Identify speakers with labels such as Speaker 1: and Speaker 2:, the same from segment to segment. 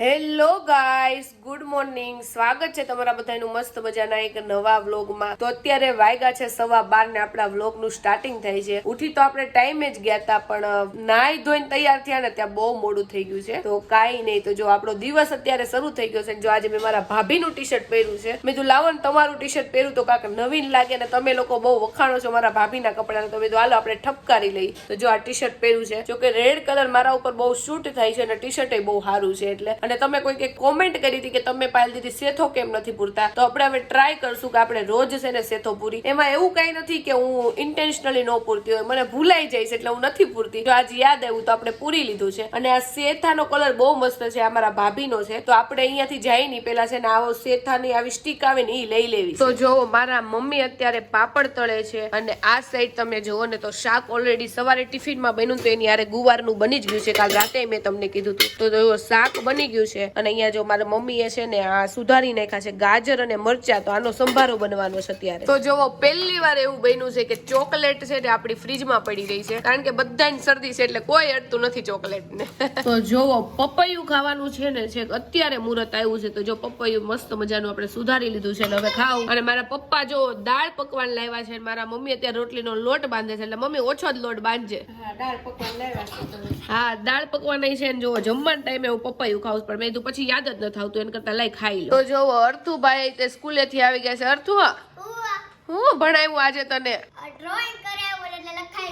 Speaker 1: Hello guys good morning સ્વાગત છે તમારા બધાનું મસ્ત મજાના એક નવા વ્લોગમાં. તો અત્યારે વાગ્યા છે સવા બાર ને આપણા વ્લોગનું સ્ટાર્ટિંગ થાય છે. ઉઠી તો આપણે ટાઈમે જ ગયા હતા પણ નાહી ધોઈને તૈયાર થયા ને ત્યાં બહુ મોડું થઈ ગયું છે. તો કાંઈ નહીં, તો જો આપણો દિવસ અત્યારે શરૂ થઈ ગયો છે જો આજે મેં મારા ભાભીનું ટી શર્ટ પહેર્યું છે. મેં જો લાવો ને તમારું ટી શર્ટ પહેર્યું તો કાંક નવીન લાગે ને તમે લોકો બહુ વખાણો છો મારા ભાભીના કપડાને. તો મેં કીધું, હાલો, આપણે ઠપકારી લઈ તો જો આ ટી શર્ટ પહેર્યું છે. જો કે રેડ કલર મારા ઉપર બહુ શૂટ થાય છે અને ટી શર્ટ બહુ સારું છે, એટલે અને તમે કોઈ એક કોમેન્ટ કરી હતી કે તમે પાયલ દીદી સેથો કેમ નથી પૂરતા? તો આપણે હવે ટ્રાય કરશું કે આપણે રોજ છે ને સેથો પૂરી. એમાં એવું કઈ નથી કે હું ઇન્ટેન્શનલી ન પૂરતી હોય. મને ભૂલાઈ છે એટલે હું નથી પૂરતી. તો આજે યાદ આવ્યું તો આપણે પૂરી લીધું છે. અને આ સેથાનો કલર બહુ મસ્ત છે, આ મારા ભાભીનો છે. તો આપણે અહીંયાથી જાય નહીં. પેલા છે ને આવો સેથાની આવી સ્ટીક આવે ને એ લઈ લેવી તો જો મારા મમ્મી અત્યારે પાપડ તળે છે અને આ સાઈડ તમે જુઓ ને તો શાક ઓલરેડી સવારે ટિફિનમાં બન્યું તો એની યારે ગુવારનું બની જ ગયું છે. કાલ રાતે મેં તમને કીધું હતું. તો જો શાક બની ગયું છે. અને અહીંયા જો મારા મમ્મીએ છે ને આ સુધારી નાખ્યા છે ગાજર અને મરચા તો આનો સંભારો બનવાનો છે અત્યારે. તો જોવો પહેલી વાર એવું બન્યું છે કે ચોકલેટ છે ને આપણી ફ્રીજમાં પડી રહી છે. કારણ કે બધાની શરદી છે એટલે કોઈ અડતું નથી ચોકલેટ ને તો જોવો પપૈયું ખાવાનું છે ને છે અત્યારે મુહૂર્ત આવ્યું છે. તો જો પપૈયું મસ્ત મજાનું આપણે સુધારી લીધું છે ને હવે ખાવું. અને મારા પપ્પા જો દાળ પકવાન લાવ્યા છે મારા મમ્મી અત્યારે રોટલીનો લોટ બાંધે છે એટલે મમ્મી ઓછો જ લોટ બાંધજે. હા દાળ પકવાન અહીં છે ને જો જમવાના ટાઈમે હું પપૈયું ખાઉં છું, પણ મેં કીધું, પછી યાદ જ ન થાવતું એને કરતા લઈ ખાઈ લો. તો જો, અર્થુભાઈ તે સ્કૂલેથી આવી ગયા છે. અર્થુ હું ભણાવ્યું આજે તને?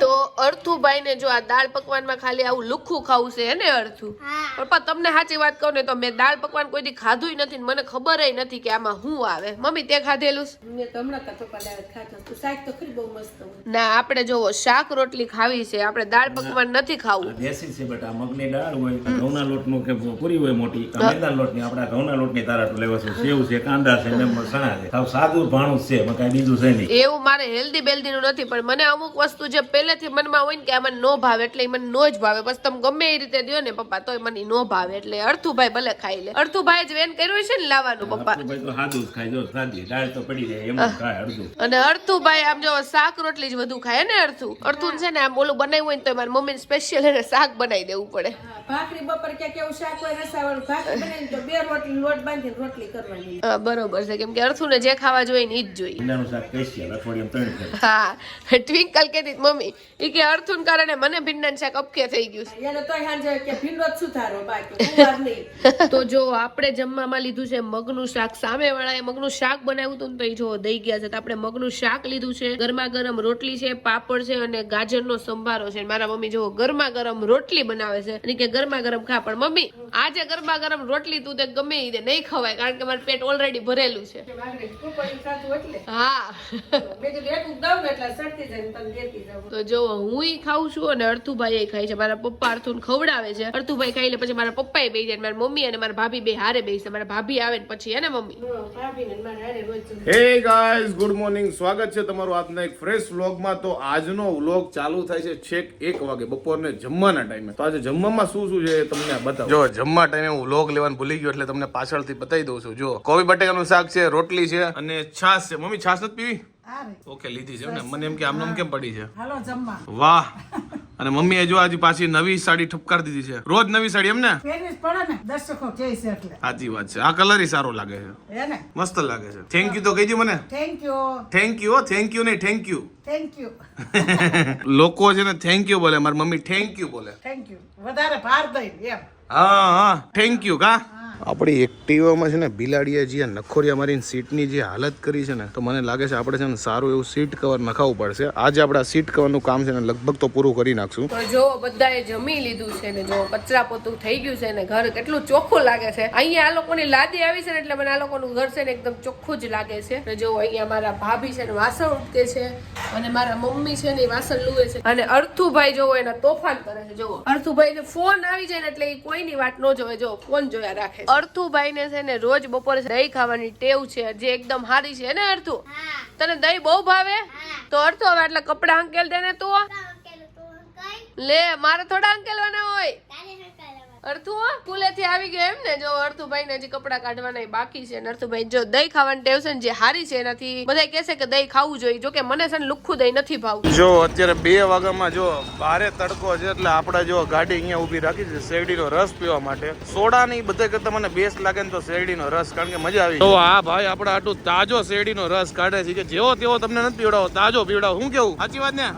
Speaker 1: તો અર્થુભાઈ ને જો આ દાળ પકવાનમાં ખાલી આવું લુખ્ખું ખાવું છે હે ને અર્થુ? પપ્પા તમને સાચી વાત કહું ને તો મેં દાળ પકવાન કોઈ દી ખાધું નથી ને મને ખબર નથી કે આમાં શું આવે. મમ્મી તે ખાધેલું છે?
Speaker 2: મેં તો હમણાં કાં ચોખા લાવ્યા ખાધા તું શાક તો ખરી બહુ મસ્ત હોય.
Speaker 1: ના આપણે જોવો શાક રોટલી ખાવી છે. આપણે દાળ પકવાન નથી ખાવું.
Speaker 3: દેશી છે બેટા મગની દાળ હોય કે લોટનું કે પૂરી હોય મોટી કે લોટની આપણા ઘઉંના લોટની તારા લેવા છે. સેવ છે કાંદા છે ને મસણા છે. સાદું ભાણું છે કાંઈ બીજું નહીં.
Speaker 1: એવું મારે હેલ્ધી બેલ્ધીનું નથી પણ મને અમુક વસ્તુ જે પહેલેથી મનમાં હોય ને કે આ મને નો ભાવે એટલે મને નો જ ભાવે. બસ તમે ગમે એ રીતે દો ને પપ્પા તોય મને નો ભાવે. એટલે અર્થુભાઈ ભલે ખાઈ લે. અર્થુભાઈ જ વેન કર્યું છે ને લાવવાનું પપ્પા.
Speaker 3: તો સાદું જ ખાય. સાદી દાળ તો પડી જાય એમ ખાય અડધું
Speaker 1: અને અર્થુભાઈ આમ જો શાક રોટલી જ વધુ ખાય ને અર્થુ. અર્થુ છે ને આમ ઓલું બનાવ્યું હોય ને તો મારી મમ્મીને સ્પેશિયલ એને શાક બનાવી દેવું પડે.
Speaker 2: ભાખરી બપોર ક્યાંક એવું શાક હોય રસાવાળું ભાખરી બનાવીને તો બે રોટલી લોટ બાંધીને રોટલી કરવાની.
Speaker 1: બરોબર છે. કેમ કે અર્થુને જે ખાવા જોઈએ ને એ જ જોઈએ.
Speaker 3: સ્પેશિયલ અઠવાડિયામાં ત્રણ ફેર
Speaker 1: હા ટ્વિંકલ કહેતી હતી, મમ્મી એ કે અર્થુન કારણે મને ભીંડાનું શાક અપકે થઈ ગયું છે.
Speaker 2: એને તો હાંજે કે ભીંડો જ સુધારો બાકી
Speaker 1: તો જો આપણે જમવામાં લીધું છે મગનું શાક સામે વાળાએ મગનું શાક બનાવ્યું હતું ને તો એ જો દઈ ગયા છે. તો આપણે મગનું શાક લીધું છે. ગરમા ગરમ રોટલી છે પાપડ છે અને ગાજરનો સંભારો છે. મારા મમ્મી જો ગરમા ગરમ રોટલી બનાવે છે. અને કે ગરમા ગરમ ખા પણ મમ્મી આજે ગરમા ગરમ રોટલી તું તે ગમે એ નહીં ખવાય કારણ કે મારું પેટ ઓલરેડી ભરેલું છે. હા.
Speaker 2: મેં કીધું એટલું દઉં ને એટલે સડતી જાય ને તને દેતી જાઉં.
Speaker 1: તો જો હું ખાઉં છું અને અર્થુભાઈ એ ખાય છે. મારા પપ્પા અર્થુન ખવડાવે છે. અર્થુભાઈ ખાઈ લે પછી મારા પપ્પાએ બેસી જાય મારી મમ્મી અને મારા ભાભી બે હારે બેસી મારા ભાભી આવે ને પછી એને mummy.
Speaker 2: Hey
Speaker 4: guys good morning સ્વાગત છે તમારું આજના એક ફ્રેશ વ્લોગમાં તો આજનો વ્લોગ ચાલુ થાય છે છેક એક વાગે બપોરને જમવાના ટાઈમે તો આજે જમવામાં શું શું છે તમને બતાવો. જો જમવા ટાઈમે હું વ્લોગ લેવાનું ભૂલી ગયો એટલે તમને પાછળથી બતાવી દઉં છું. જો કોબી બટેકાનું શાક છે રોટલી છે. અને છાશ છે. મમ્મી છાશ નથી પીવી? ઓકે લીધી છે. ને મને એમ કે આમ કેમ પડી છે?
Speaker 2: હાલો જમવા.
Speaker 4: વાહ. અને મમ્મીએ જો આજે પાછી નવી સાડી ઠપકાર દીધી છે. રોજ નવી સાડી એમ ને
Speaker 2: પડે ને. દર્શકો કે છે એટલે.
Speaker 4: સાચી વાત છે. આ કલર સારો લાગે છે. મસ્ત લાગે છે. થેન્ક યુ તો કહીજો મને.
Speaker 2: Thank you
Speaker 4: thank you thank you નહીં થેન્ક યુ
Speaker 2: થેન્ક યુ
Speaker 4: લોકો છે ને થેન્ક યુ બોલે. મારી મમ્મી થેન્ક યુ બોલે.
Speaker 2: થેન્ક યુ વધારે ભાર દઈ એમ.
Speaker 4: હા હા. થેન્ક યુ કા? આપણી એક્ટિવામાં છે ને બિલાડીએ જે નખોરિયા મારીને સીટની જે હાલત કરી છે ને, તો મને લાગે છે આપણે છે ને સારું એવું સીટ કવર નખાવવું પડશે. આજે આપણે સીટ કવરનું કામ છે ને લગભગ તો પૂરું કરી નાખશું.
Speaker 1: જો બધાએ જમી લીધું છે ને, જો કચરા પોતું થઈ ગયું છે ને, ઘર કેટલું ચોખ્ખું લાગે છે. અહીંયા આ લોકોની લાદી આવી છે ને, એટલે મને આ લોકોનું ઘર છે ને એકદમ ચોખ્ખું જ લાગે છે. ને જો અહીંયા મારા ભાભી છે ને વાસણ ઉટકે છે, અને મારા મમ્મી છે ને વાસણ લુએ છે. અને અર્થુભાઈ જોવો, એના તોફાન કરે છે, જોવો. અર્થુભાઈ ફોન આવી જાય ને, એટલે એ કોઈની વાત ન જોવે, જો ફોન જોયા રાખે અર્થુભાઈ ને છે ને રોજ બપોરે દહીં ખાવાની ટેવ છે જે એકદમ સારી છે ને અર્થુ? તને દહીં બહુ ભાવે? તો અર્થુ હવે એટલે કપડા અંકેલ દે ને તું. લે મારે થોડા અંકેલવાના હોય. અર્થુ સ્કૂલેથી આવી ગયો એમ ને જો અર્થુભાઈ ને હજી કપડા કાઢવાના બાકી છે. અર્થુભાઈ જો દહીં ખાવાની ટેવ છે જે હારી છે એનાથી બધા કહે છે કે દહીં ખાવું જોઈએ. જો કે મને છે ને લુખ્ખું દહીં નથી ભાવતું.
Speaker 4: જો અત્યારે બે વાગ્યામાં જો ભારે તડકો છે એટલે આપણે જો ગાડી અહીંયા ઊભી રાખી છે શેરડીનો રસ પીવા માટે. સોડા ની બધા કરતા મને બેસ્ટ લાગે ને તો શેરડીનો રસ કારણ કે મજા આવી તો આ ભાઈ આપણે આટલું તાજો શેરડીનો રસ કાઢે છે કે જેવો તેવો તમને નથી પીવડાવો તાજો પીવડાવો. હું કેવું? સાચી વાત ને?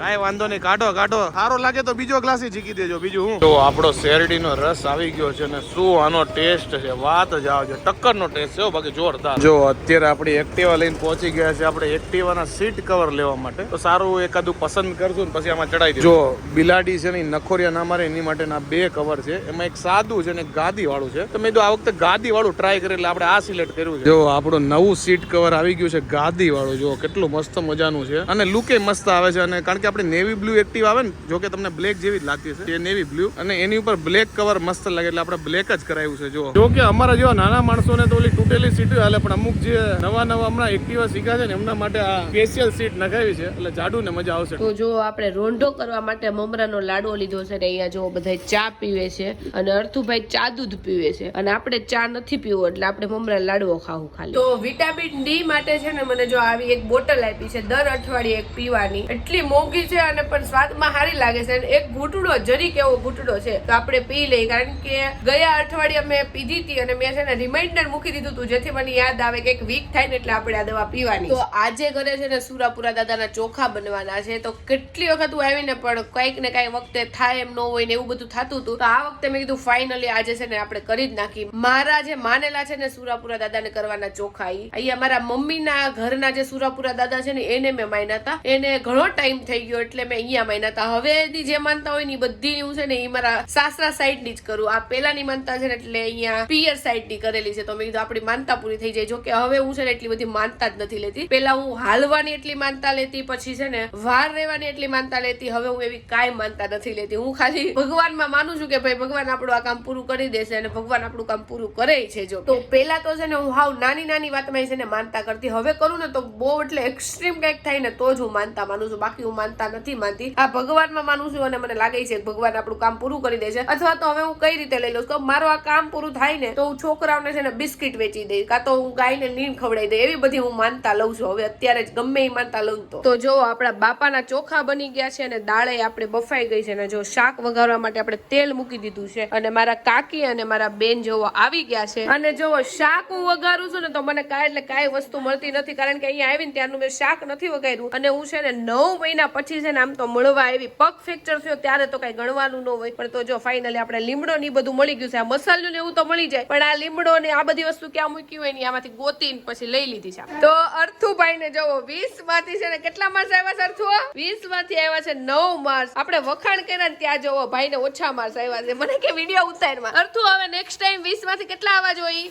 Speaker 4: કાંઈ વાંધો નહીં કાઢો કાઢો. સારો લાગે તો બીજો ગ્લાસ જીકી દેજો બીજું હું? તો આપણો શેરડીનો રસ આવી ગયો છે ને શું આનો ટેસ્ટ છે વાત જ આવે છે ટક્કરનો ટેસ્ટ છે બાકી જોરદાર. જો અત્યારે આપણી એક્ટિવા લઈને પહોંચી ગયા છે આપણે એક્ટિવાના સીટ કવર લેવા માટે. તો સારું એકાદું પસંદ કરશું ને પછી આમાં ચડાવી દઈશું. જો બિલાડી છે ને નખોરિયા ના મારે એની માટેના બે કવર છે. એમાં એક સાદું છે ને એક ગાદી વાળું છે. તો મેં તો આ વખતે ગાદી વાળું ટ્રાય કરે એટલે આપણે આ સિલેક્ટ કર્યું છે. જો આપણું નવું સીટ કવર આવી ગયું છે ગાદી વાળું જો કેટલું મસ્ત મજાનું છે. અને લુકે મસ્ત આવે છે અને કારણ કે આપણે નેવી બ્લુ એક્ટિવ આવે ને જો કે તમને બ્લેક જેવી જ લાગતી છે એ નેવી બ્લુ અને એની ઉપર બ્લેક કવર મસ્ત લાગે એટલે આપણે બ્લેક જ કરાવ્યું છે જો જો કે અમારા જેવા નાના માણસોને તો ઓલી તૂટેલી સીટ હાલે પણ અમુક જે નવા નવા હમણાં એક્ટિવા શીખા છે ને એમના માટે આ સ્પેશિયલ સીટ નખાવી છે એટલે જાડુ ને મજા આવશે.
Speaker 1: તો જો આપણે રોંઢો કરવા માટે મમરાનો લાડવો લીધો છે ને અહીંયા જો બધા ચા પીવે છે અને અર્થુભાઈ ચા દૂધ પીવે છે. અને આપણે ચા નથી પીવો એટલે આપણે મમરા લાડવો ખાવું ખાલી. તો વિટામિન ડી માટે છે ને મને જો આવી એક બોટલ આપી છે દર અઠવાડિયે એક પીવાની. એટલી મોંઘી છે અને પણ સ્વાદમાં સારી લાગે છે. અને એક ઘૂંટડો જરીક એવો ઘૂંટડો છે. તો આપણે પી લઈએ. કારણ કે ગયા અઠવાડિયે મેં પીધી હતી અને મેં છે ને રિમાઇન્ડર મૂકી દીધું હતું. જેથી મને યાદ આવે કે એક વીક થાય ને એટલે આપણે આ દવા પીવાની તો આજે ઘરે છે ને સુરાપુરા દાદાના ચોખા બનવાના છે. તો કેટલી વખત હું આવીને પણ કંઈક ને કંઈક વખતે થાય એમ ન હોય ને એવું બધું થતું હતું. તો આ વખતે મેં કીધું ફાઇનલી આજે છે ને આપણે કરી જ નાખી મારા જે માનેલા છે ને સુરાપુરા દાદાને કરવાના ચોખા અહીંયા મારા મમ્મીના ઘરના જે સુરાપુરા દાદા છે ને એને મેં માન્યા હતા. એને ઘણો ટાઈમ થઈ ગયો એટલે મેં અહીંયા માન્યા હતા હવે એની જે માનતા હોય ને એ બધી હું છે ને એ મારા સાસરા સાઈડની જ કરું. આ પેલાની માનતા છે ને એટલે અહીંયા પિયર સાઈડની કરેલી છે. તો મેં કીધું આપણી માનતા પૂરી થઈ જાય. જો કે હવે હું છે ને એટલી બધી માનતા જ નથી લેતી. પેલા હું હાલવાની એટલી માનતા લેતી, પછી છે ને વાર રહેવાની એટલી માનતા લેતી. હવે હું એવી કાંઈ માનતા નથી લેતી. હું ખાલી ભગવાનમાં માનું છું કે ભાઈ ભગવાન આપણું આ કામ પૂરું કરી દેશે અને ભગવાન આપણું કામ પૂરું કરે છે જો. તો પેલા તો છે ને હું હાવ નાની નાની વાતમાં છે ને માનતા કરતી. હવે કરું ને તો બહુ એટલે એક્સ્ટ્રીમ કંઈક થાય ને તો જ હું માનતા માનું છું. બાકી હું માનતા નથી, માનતી, આ ભગવાનમાં માનું છું અને મને લાગે છે ભગવાન આપણું કામ પૂરું કરી દેશે અથવા તો હવે હું કઈ રીતે લઈ લઉં તો મારું આ કામ પૂરું થાય ને, તો હું છોકરાઓને છે ને બિસ્કિટ વેચી દઈશ, કાં તો હું ગાયને નીણ ખવડાવી દઈ એવી બધી હું માનતા લઉં છું હવે અત્યારે જ, ગમે એ માનતા લઉં તો. તો જો આપણા બાપાના ચોખા બની ગયા છે અને દાળે આપણે બફાઈ ગઈ છે અને જો શાક વઘારવા માટે આપણે તેલ મૂકી દીધું છે અને મારા કાકી અને મારા બેન જોવો આવી ગયા છે. અને જો શાક હું વઘારું છું ને તો મને કાંઈ એટલે કાંઈ વસ્તુ મળતી નથી, કારણ કે અહીંયા આવીને ત્યારનું મેં શાક નથી વઘાર્યું. અને હું છે ને નવ મહિના પછી છે ને આમ તો મળવા આવી. પગ ફ્રેક્ચર થયો ત્યારે તો કઈ ગણવાનું ન હોય. પણ તો જો ફાઇનલી આપણે લીમડો ને બધું મળી ગયું છે. આ મસાલું ને એવું તો મળી જાય. પણ આ લીમડો ને આ બધી વસ્તુ ક્યાં મૂકી હોય ને આમાંથી ગોતીને પછી લઈ લીધી છે. તો અર્થુભાઈ ને જવો, વીસમાંથી છે ને કેટલા માર્ક્સ આવ્યા છે અર્થુ વીસમાંથી આવ્યા છે નવ માર્ક્સ આપણે વખાણ કર્યા ત્યાં જવો ભાઈ ને ઓછા માર્ક્સ આવ્યા છે. મને કે વીડિયો ઉતારમાં. અર્થુ હવે નેક્સ્ટ ટાઈમ વીસમાંથી કેટલા આવવા જોઈએ?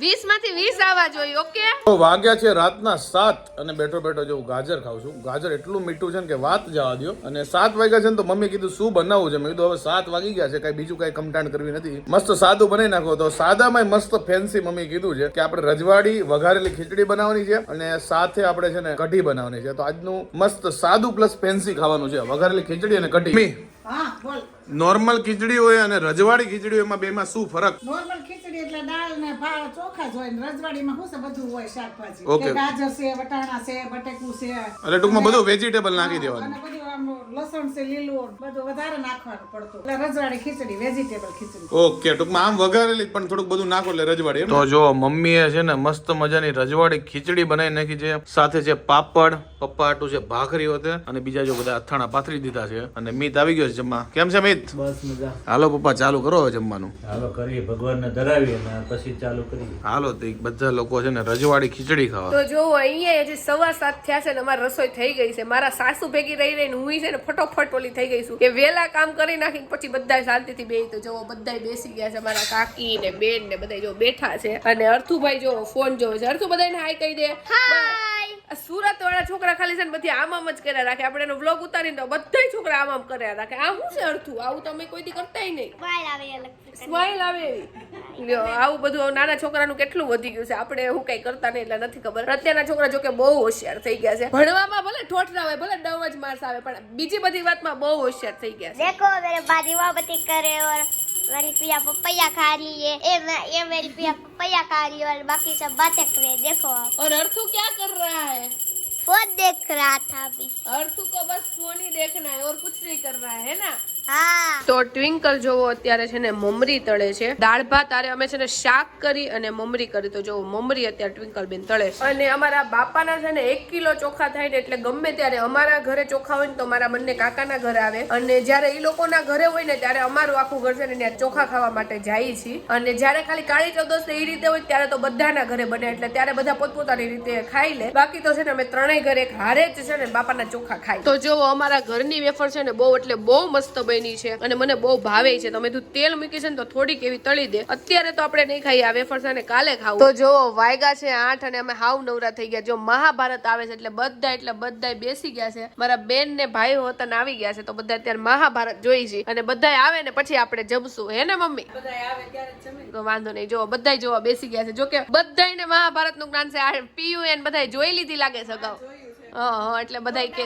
Speaker 5: વીસમાંથી વીસ
Speaker 1: આવવા જોઈએ ઓકે?
Speaker 4: વાગ્યા છે રાતના સાત અને બેઠો બેઠો જો હું ગાજર ખાઉં છું. ગાજર એટલું મીઠું છે ને કે વાત જવા દો અને સાત વાગ્યા છે ને તો મમ્મી કીધું શું બનાવવું છે? મેં કીધું હવે સાત વાગી ગયા છે કઈ બીજું કઈ કમટાણ કરવી નથી. મસ્ત સાદું બનાવી નાખો તો સાદામાં મસ્ત ફેન્સી મમ્મી કીધું છે કે આપણે રજવાડી વઘારેલી ખીચડી બનાવવાની છે અને સાથે આપણે છે ને કઢી બનાવવાની છે. તો આજનું મસ્ત સાદું પ્લસ ફેન્સી ખાવાનું છે. વઘારેલી ખીચડી અને કઢી.
Speaker 2: હા બોલ.
Speaker 4: નોર્મલ ખીચડી હોય અને રજવાડી ખીચડી હોય એમાં બેમાં શું ફરક?
Speaker 2: નોર્મલ ખીચડી એટલે દાળ ને ભાત ચોખા જ હોય ને રજવાડીમાં શું છે બધું હોય શાકભાજી? ઓકે ગાજર છે વટાણા છે બટેકું છે.
Speaker 4: એટલે ટૂંકમાં બધું વેજીટેબલ નાખી દેવાનું.
Speaker 2: અને બધું આમ લસણ છે લીલું બધું વધારે નાખવાનું પડતું. એટલે રજવાડી ખીચડી વેજીટેબલ ખીચડી.
Speaker 4: ઓકે ટૂંકમાં આમ વઘારેલી જ પણ થોડુંક બધું નાખો એટલે રજવાડી તો જો મમ્મીએ છે ને મસ્ત મજાની રજવાડી ખીચડી બનાવી નાખી છે. સાથે છે પાપડ પપ્પા આટું છે ભાખરી હોતે. અને બીજા જો બધા અથાણા પાથરી દીધા છે. અને મીત આવી ગયો છે જમવા. કેમ છે મીત?
Speaker 3: બસ મજા.
Speaker 4: હાલો પપ્પા ચાલુ કરો જમવાનું.
Speaker 3: હાલો કરીએ. ભગવાનને ધરાવીએ અને પછી ચાલુ કરીએ.
Speaker 4: હાલો તો બધા લોકો છે ને રજવાડી ખીચડી ખાવા.
Speaker 1: તો જો અહીંયા હજી સવા સાત થયા છે ને અમારી રસોઈ થઈ ગઈ છે. મારા સાસુ ભેગી રહી રહીને હું છે ને ફટોફટ ઓલી થઈ ગઈ છું. કે વેલા કામ કરી નાખીને પછી બધા શાંતિથી બેસી તો જો બધા બેસી ગયા છે મારા કાકી ને બેન ને બધા જો બેઠા છે. અને અર્થુભાઈ જો ફોન જોવે છે. અર્થુ બધાને હાય કહી દે.
Speaker 5: હાય
Speaker 1: આ સુરત વાળા છોકરા ખાલી છે ને બધી આમ આમ જ કર્યા રાખે આપણે એનો વ્લોગ ઉતારીને તો બધાય છોકરા આમ આમ કર્યા રાખે આ શું છે અડથું આવું તમે કોઈ દી કરતાય નહીં
Speaker 5: વાળ આવે અલગ
Speaker 1: સ્માઈલ આવે એવી લ્યો, આવું બધું હવે નાના છોકરાનું કેટલું વધી ગયું છે આપણે એવું કઈ કરતા નહીં એટલે નથી ખબર અત્યારના છોકરા જો કે બહુ હોશિયાર થઈ ગયા છે ભણવામાં ભલે ઠોઠ ના હોય ભલે ડવ જ માર્ક્સ આવે પણ બીજી બધી વાતમાં બહુ હોશિયાર થઈ ગયા છે
Speaker 5: देखो मेरे बाजी मोहब्बती करे और मेरी पिया पपैया खा रही है ए मैं ये मेरी पिया पपैया खा रही है और बाकी सब बातें कर रहे हैं देखो आप
Speaker 1: और अर्थू क्या कर रहा है
Speaker 5: फोन देख रहा था अभी
Speaker 1: अर्थू को बस फोन ही देखना है और कुछ नहीं करना है है ना
Speaker 5: हाँ
Speaker 1: તો ટ્વિંકલ જોવો અત્યારે છે ને મમરી તળે છે. દાળ ભાત તારે અમે છે ને શાક કરી અને મમરી કરી. તો જોવો મમરી અત્યારે ટ્વિંકલ બેન તળે છે. અને અમારા બાપાના છે ને એક કિલો ચોખા થાય ને એટલે ગમે ત્યારે અમારા ઘરે ચોખા હોય ને તો મારા બંને કાકાના ઘરે આવે. અને જ્યારે એ લોકોના ઘરે હોય ને ત્યારે અમારું આખું ઘર છે ને ત્યાં ચોખા ખાવા માટે જાય છીએ અને જ્યારે ખાલી કાળી ચૌદસ એ રીતે હોય ત્યારે તો બધાના ઘરે બને. એટલે ત્યારે બધા પોતપોતાની રીતે ખાઈ લે. બાકી તો છે ને અમે ત્રણેય ઘરે એક હારે જ છે ને બાપાના ચોખા ખાય તો જો અમારા ઘરની વેફર છે ને બહુ એટલે બહુ મસ્ત બની છે અને મને બહુ ભાવે છે. તમે તું તેલ મૂકી છે ને તો થોડીક એવી તળી દે. અત્યારે તો આપણે નહીં ખાઈએ આ વેફર્સ અને કાલે ખાવું. તો જો વાયગા છે આઠ અને અમે હાવ નવરા થઈ ગયા. જો મહાભારત આવે છે એટલે બધા એટલે બધા બેસી ગયા છે. મારા બેન ને ભાઈ હોતન આવી ગયા છે તો બધા અત્યારે મહાભારત જોઈ છે. અને બધા આવે ને પછી આપણે જમશું. હે ને મમ્મી? તો વાંધો નહીં. જો બધા જોવા બેસી ગયા છે. જો કે બધાને મહાભારતનું જ્ઞાન છે. પીયુ એન બધા જોઈ લીધી લાગે છે અગાઉ. હા હા એટલે બધા કે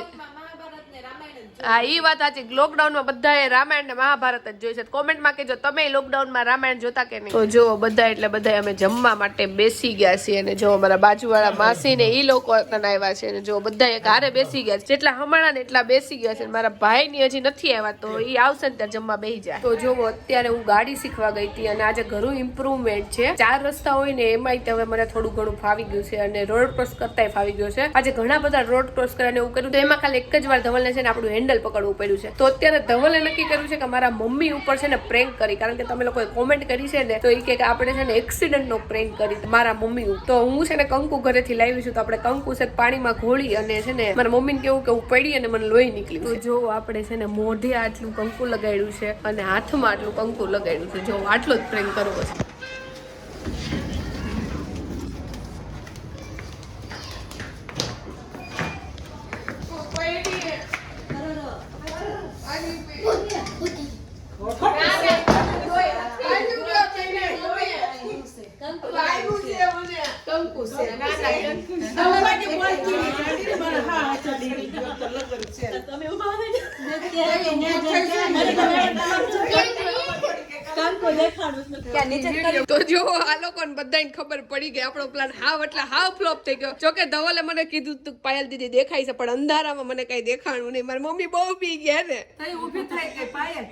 Speaker 1: હા એ વાત સાચી. લોકડાઉનમાં બધાએ રામાયણ ને મહાભારત જ જોઈ છે. કોમેન્ટમાં કહેજો તમે લોકડાઉનમાં રામાયણ જોતા કે નહીં? તો જો બધા એટલે બધા અમે જમવા માટે બેસી ગયા છીએ અને જો અમારા બાજુવાળા માસી ને એ લોકો આવ્યા છે અને જો બધા એક હારે બેસી ગયા છે. જેટલા હમણાં ને એટલા બેસી ગયા છે મારા ભાઈ ની હજી નથી આવ્યા તો એ આવશે ને ત્યાં જમવા બેસી જાય. તો જો અત્યારે હું ગાડી શીખવા ગઈ હતી અને આજે ઘણું ઇમ્પ્રુવમેન્ટ છે. ચાર રસ્તા હોય ને એમાંય હવે મને થોડું ઘણું ફાવી ગયું છે અને રોડ ક્રોસ કરતાય ફાવી ગયો છે. આજે ઘણા બધા રોડ ક્રોસ કર્યા એવું કર્યું તો એમાં ખાલી એક જ વાર ધવલને છે ને આપણું હેન્ડલ પકડવું પડ્યું છે. તો અત્યારે ધવલે નક્કી કર્યું છે કે મારા મમ્મી ઉપર છે ને પ્રેન્ક કરી. કારણ કે તમે લોકોએ કોમેન્ટ કરી છે ને, તો એ કે આપણે છે ને એક્સિડન્ટ નો પ્રેન્ક કરી. મારા મમ્મી તો હું છે ને કંકુ ઘરેથી લાવી છું, તો આપણે કંકુ છે પાણીમાં ઘોળી અને છે ને મારા મમ્મીને કેવું કે હું પડી અને મને લોહી નીકળી તો જો આપણે છે ને મોઢે આટલું કંકુ લગાડ્યું છે અને હાથમાં આટલું કંકુ લગાડ્યું છે, જો આટલો જ પ્રેમ કરવો છે કંકુ છે તો જો આ લોકોને બધાને ખબર પડી ગઈ. આપણો પ્લાન હાવ એટલે હાવ ફ્લોપ થઈ ગયો. જોકે ધવલે મને કીધું તું પાયલ દીદી દેખાય છે પણ અંધારામાં મને કઈ દેખાણું નહીં. મારી મમ્મી બહુ પી ગયા ને.
Speaker 2: ઊભી થાય કે પાયલ.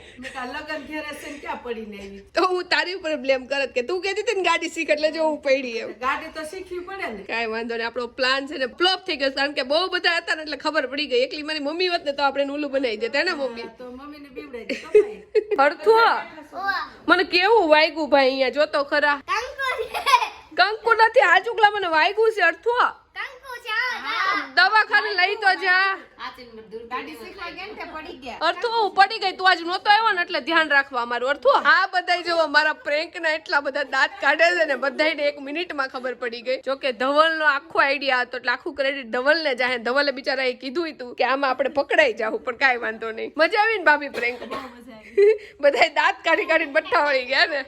Speaker 2: લગન ઘેરે છે ક્યાં પડી ને
Speaker 1: તો હું તારી ઉપર બ્લેમ કરત કે તું કહેતી હતી ને ગાડી શીખ એટલે જો હું પડી એમ.
Speaker 2: ગાડી તો શીખવી પડે ને.
Speaker 1: કાંઈ વાંધો નહીં. આપણો પ્લાન છે ને ફ્લોપ થઈ ગયો કારણ કે બહુ બધા હતા ને એટલે ખબર પડી ગઈ. એકલી મારી મમ્મી હોત ને તો આપણે ઓલું બનાવી દેતા ને મમ્મી?
Speaker 2: તો મમ્મીને
Speaker 1: અડથું
Speaker 5: ओ
Speaker 1: મને કેવું વાગ્યું ભાઈ અહીંયા? જોતો ખરા. કંકુ નથી આ ચુકલા મને વાગ્યું છે અડથું દવાખાને લઈ તો જા.
Speaker 2: પડી
Speaker 1: અર્થુ હું પડી ગઈ તું આજ નહોતો આવ્યો ને એટલે ધ્યાન રાખવા અમારું. અર્થુ આ બધા જો મારા પ્રેન્ક ના એટલા બધા દાંત કાઢે છે ને બધાયને એક મિનિટમાં ખબર પડી ગઈ. જો કે ધવલ નો આખો આઈડિયા હતો એટલે આખું ક્રેડિટ ધવલ ને જાહે ધવલે બિચારા એ કીધું હતું કે આમાં આપણે પકડાઈ જાવું પણ કાંઈ વાંધો નહીં. મજા આવી ને ભાભી પ્રેન્ક બધા દાંત કાઢી કાઢીને બઠ્ઠા વળી ગયા ને.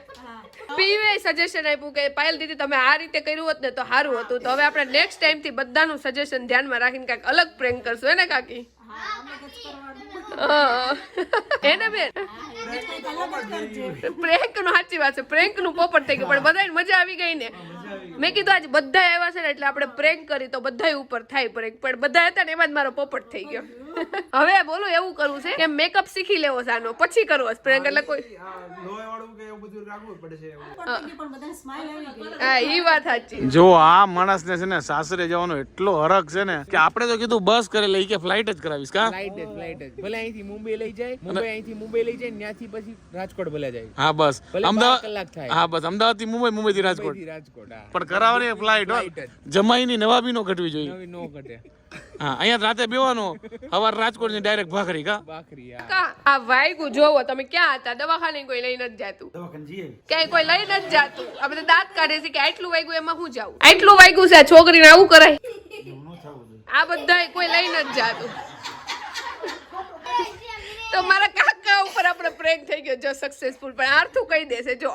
Speaker 1: પીવે સજેશન આપ્યું કે પાયલ દીદી તમે આ રીતે કર્યું હોત ને તો સારું હતું. તો હવે આપણે નેક્સ્ટ ટાઈમથી બધાનું સજેશન ધ્યાનમાં રાખીને કાંઈક અલગ પ્રેન્ક કરશું એને કાકી? એને બેન? પ્રેન્ક નું સાચી વાત છે. પ્રેન્કનું પોપટ થઈ ગયું પણ બધાને મજા આવી ગઈ ને. મેં કીધું આજે બધા આવ્યા છે ને એટલે આપણે પ્રેન્ક કરી તો બધા ઉપર થાય પ્રેન્ક. પણ બધા હતા ને એમાં જ મારો પોપટ થઈ ગયો. હવે બોલો એવું કરવું છે? કે મેકઅપ શીખી લેવો છે આનો? પછી કરવો છે પ્રેન્ક? એટલે કોઈ હા ઈ વાત સાચી.
Speaker 4: જો આ માણસને છે ને સાસરે જવાનો એટલો હરખ છે ને કે આપણે તો કીધું બસ કરે લઈ કે ફ્લાઇટ જ કરાવીશ કા?
Speaker 6: ફ્લાઇટ જ ફ્લાઇટ જ. ભલે અહીંથી મુંબઈ લઈ જાય મુંબઈ અહીંથી મુંબઈ લઈ જાય ત્યાંથી પછી રાજકોટ ભલે જાય.
Speaker 4: હા બસ. અમદાવાદ
Speaker 6: કલાક
Speaker 4: હા બસ. અમદાવાદથી મુંબઈ મુંબઈ થી રાજકોટ પણ કરાવવાની ફ્લાઇટ
Speaker 6: Flight જ.
Speaker 4: જમાઈની નવાબી નો ઘટવી જોઈએ.
Speaker 6: નો ઘટે.
Speaker 7: હા અહીંયા રાતે બેવાનું સવાર રાજકોટની ડાયરેક્ટ ભાખરી કા?
Speaker 6: ભાખરી આ
Speaker 1: વાયગું જોવો તમે ક્યાં હતા? દવાખાને કોઈ લઈ નથી જાતું. ક્યાંય કોઈ લઈ નથી જાતું. આ બધા દાંત કાઢે છે કે આટલું વાયગું એમાં હું જાઉં? આટલું વાયગું છે છોકરીને આવું કરાય. આ બધા કોઈ લઈ નથી જાતું. તો મારા કાકા ઉપર આપણે પ્રેન્ક થઈ ગયો. જો સક્સેસફુલ પણ આર્થું કહી દેશે. જો.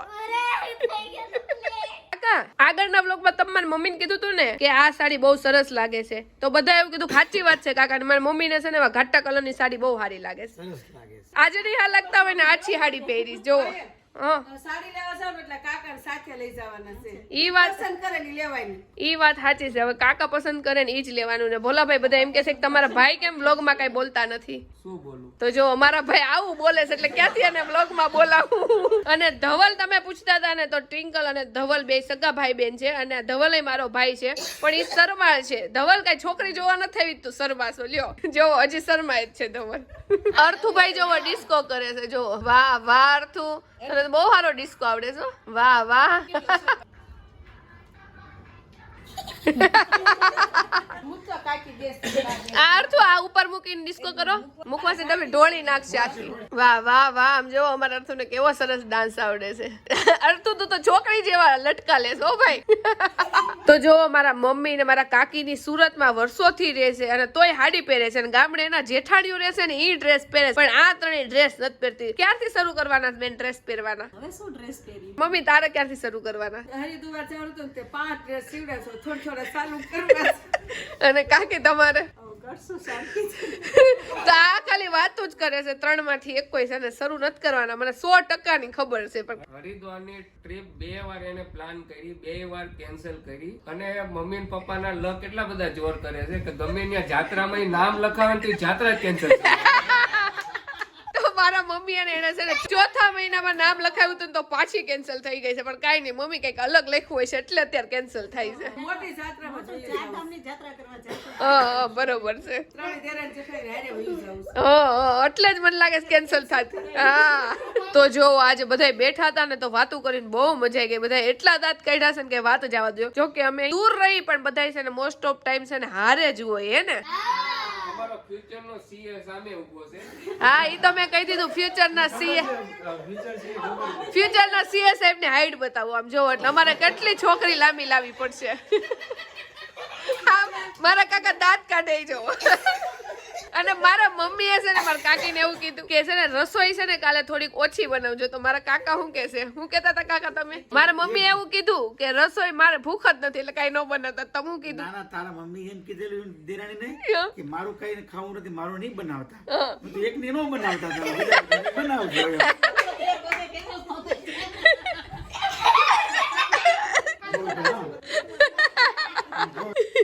Speaker 1: કાકા આગળના બ્લોગમાં તમારી મમ્મીને કીધું તું ને કે આ સાડી બહુ સરસ લાગે છે. તો બધા એવું કીધું સાચી વાત છે કાકા મારી મમ્મીને છે ને ઘાટા ઘાટા કલરની સાડી બહુ સારી લાગે છે. આજે નહીં હા લાગતા હોય ને આછી સાડી પહેરીશ. જો.
Speaker 2: સાડી લેવા જાવ એટલે કાકાને સાથે લઈ જવાના છે.
Speaker 1: ઈ વાત
Speaker 2: પસંદ કરેલી લેવાની.
Speaker 1: ઈ વાત સાચી છે. હવે કાકા પસંદ કરે ને ઈ જ લેવાનું ને ભોલાભાઈ બધા એમ કે છે કે તમારા ભાઈ કેમ વ્લોગમાં કઈ બોલતા નથી?
Speaker 6: શું બોલું?
Speaker 1: તો જો અમારા ભાઈ આવું બોલે છે એટલે ક્યાંથી એને વ્લોગમાં બોલાવું? અને ધવલ તમે પૂછતા હતા ને તો ટ્વિંકલ અને ધવલ બે સગા ભાઈ બેન છે અને ધવલ મારો ભાઈ છે. પણ ઈ શર્મા છે. ધવલ કઈ છોકરી જોવા નથી આવી તું સરમાશો લ્યો. જો હજી શરમાય જ છે ધવલ. અર્થુભાઈ જોવો ડિસ્કો કરે છે. જો વાહ વાહ અર્થુ. તને બહુ સારો ડિસ્કો આવડે છે વાહ વાહ.
Speaker 2: મૂકતો
Speaker 1: આ ઉપર મૂકીને ડિસ્કો કરો. મૂકવાથી તમે ઢોળી નાખશે આખી વાહ વાહ વાહ આમ જો અમારા અર્થુને કેવો સરસ ડાન્સ આવડે છે. અર્થુ તું તો છોકરી જેવા લટકા લેશ હો ભાઈ. તો જો મારા મમ્મી ને મારા કાકીની સુરતમાં વર્ષોથી રહે છે અને તોય હાડી પહેરે છે અને ગામડે એના જેઠાણીઓ રહેશે ને ઈ ડ્રેસ પહેરે છે. પણ આ ત્રણેય ડ્રેસ નથી પહેરતી. ક્યારથી શરૂ કરવાના બેન ડ્રેસ પહેરવાના?
Speaker 2: હવે શું ડ્રેસ પહેરી?
Speaker 1: મમ્મી તારે ક્યારથી શરૂ કરવાના?
Speaker 2: હરિદ્વાર જવાનું હતું પાંચ ડ્રેસ સીવડે છો થોડા થોડા ચાલુ કરવા
Speaker 1: અને કાકી તમારે? તો આ ખાલી વાતો જ કરે છે. ત્રણમાંથી એક કોઈ છે ને શરૂ નથી કરવાના. મને સો ટકાની ખબર છે પણ
Speaker 8: હરિદ્વારની ટ્રીપ બે વાર એને પ્લાન કરી બે વાર કેન્સલ કરી. અને મમ્મી ને પપ્પાના લક એટલા બધા જોર કરે છે કે ગમે ત્યાં જાત્રામાં નામ લખાવે ને તો જાત્રા કેન્સલ
Speaker 1: મારા મમ્મી અને એને છે ને ચોથા મહિનામાં નામ લખાવ્યું હતું તો પાછી કેન્સલ થઈ ગઈ છે. પણ કાંઈ નહીં મમ્મી કંઈક અલગ લખ્યું હોય છે એટલે અત્યારે કેન્સલ થાય છે.
Speaker 2: મોટી
Speaker 1: બરોબર છે. એટલે જ મને લાગે છે કેન્સલ થતી. હા. તો જો આજે બધા બેઠા હતા ને તો વાતું કરીને બહુ મજા આવી ગઈ. બધા એટલા દાંત કાઢ્યા છે ને કે વાત જવા દો જો કે અમે દૂર રહી પણ બધા છે ને મોસ્ટ ઓફ ટાઈમ છે ને હારે જ હોય હે ને?
Speaker 8: અમારો ફ્યુચર નો સીએ સામે ઊભો છે.
Speaker 1: હા, ઈ તો મેં કહી દીધું ફ્યુચર ના સીએ ફ્યુચર ના સીએ સાહેબ ને હાઈટ બતાવો આમ જો એટલે અમારે કેટલી છોકરી લાંબી લાવી પડશે. મારા કાકા દાંત કાઢે ઈ જો અને મારા મમ્મીએ છે ને મારા કાકીને એવું કીધું કે છે ને રસોઈ છે ને કાલે થોડીક ઓછી બનાવજો. તો મારા કાકા શું કહેશે હું કહેતા હતા કાકા તમે? મારા મમ્મીએ એવું કીધું કે રસોઈ મારે ભૂખ જ નથી એટલે કાંઈ ન બનાવતા. તમે શું કીધું
Speaker 9: ના ના તારા મમ્મી એમ કીધેલું દેરાણી ને કે મારું કઈ ખાવું નથી મારું નહીં બનાવતા. એક ને ન બનાવતા બનાવજો એમ.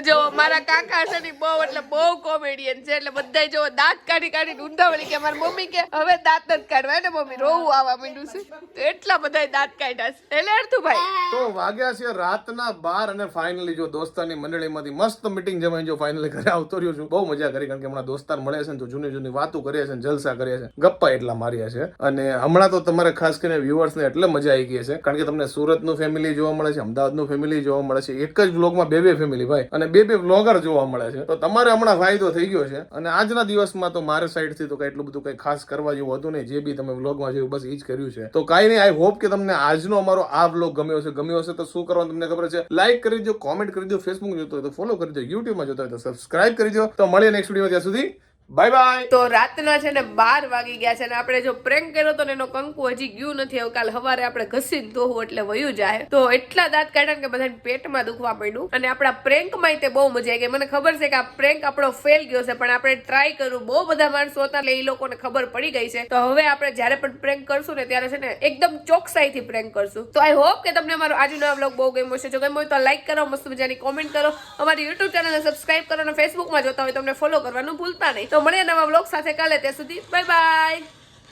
Speaker 1: જો મારા કાકા છે ને બહુ, એટલે બહુ કોમેડિયન છે. એટલે બધા જો દાંત કાઢી કાઢી ઊંધાવળી કે મારી મમ્મી કે, હવે દાંત નથી કાઢવા ને મમ્મી, રોવું આવવા માંડ્યું છે. એટલા બધા દાંત કાઢ્યા છે. એટલે અડધું ભાઈ
Speaker 4: તો વાગ્યા છે રાતના બાર અને ફાઇનલી જો દોસ્તારની મંડળીમાંથી મસ્ત મીટિંગ જમાઈ જો ફાઇનલી ઘરે આવતો રહ્યો છું. બહુ મજા કરી કારણ કે હમણાં દોસ્તાર મળે છે ને તો જૂની જૂની વાતો કરીએ છે જલસા કરીએ છે ગપ્પા એટલા માર્યા છે. અને હમણાં તો તમારે ખાસ કરીને viewers ને એટલે મજા આવી ગઈ છે. કારણ કે તમને સુરતનું ફેમિલી જોવા મળે છે, અમદાવાદનું ફેમિલી જોવા મળે છે. એક જ બ્લોગમાં બે બે ફેમિલી ભાઈ. અને બે બે વ્લોગર જોવા મળે છે. તો તમારે હમણાં ફાયદો થઈ ગયો છે. અને આજના દિવસમાં તો મારા સાઈડથી તો કઈ એટલું બધું કઈ ખાસ કરવા જેવું હતું નહીં. જે બી તમે વ્લોગમાં જોયું, બસ એ જ કર્યું છે. તો કાંઈ નહીં આઈ હોપ કે તમને આજનો અમારો આ વ્લોગ ગમ્યો હશે. ગમ્યો હશે તો શું કરવાનું તમને ખબર છે? લાઈક કરી દો કોમેન્ટ કરી દો ફેસબુક જોતો હોય તો ફોલો કરી દો યુટ્યુબમાં જોતો હોય તો સબસ્ક્રાઇબ કરી દો તો મળીએ નેક્સ્ટ વીડિયો ત્યાં સુધી. બાય બાય
Speaker 1: તો રાતના છે ને બાર વાગી ગયા છે ને આપણે જો પ્રેન્ક કર્યો તો એનો કંકુ હજી ગયું નથી, હવે કાલ સવારે આપણે ઘસીને ધોવું એટલે વયું જાય. તો એટલા દાંત કાઢ્યા કે બધાને પેટમાં દુખવા પડ્યું અને આપણા પ્રેન્કમાં તે બહુ મજા આવી ગઈ. મને ખબર છે કે આ પ્રેન્ક આપણો ફેલ ગયો છે, પણ આપણે ટ્રાય કર્યું. બહુ બધા માણસો હતા એટલે એ લોકોને ખબર પડી ગઈ છે. તો હવે આપણે જ્યારે પણ પ્રેન્ક કરશું ને ત્યારે છે ને એકદમ ચોકસાઈથી પ્રેન્ક કરશું. તો આઈ હોપ કે તમને અમારો આજનો વ્લોગ બહુ ગમ્યો છે જો ગમ્યો હોય તો લાઈક કરો, મસ્ત મજાની કોમેન્ટ કરો. અમારી યુટ્યુબ ચેનલને સબસ્ક્રાઇબ કરો અને ફેસબુકમાં જોતા હોય તમને ફોલો કરવાનું ભૂલતા નહીં. તો મળીએ નવા બ્લોગ સાથે કાલે ત્યાં સુધી બાય બાય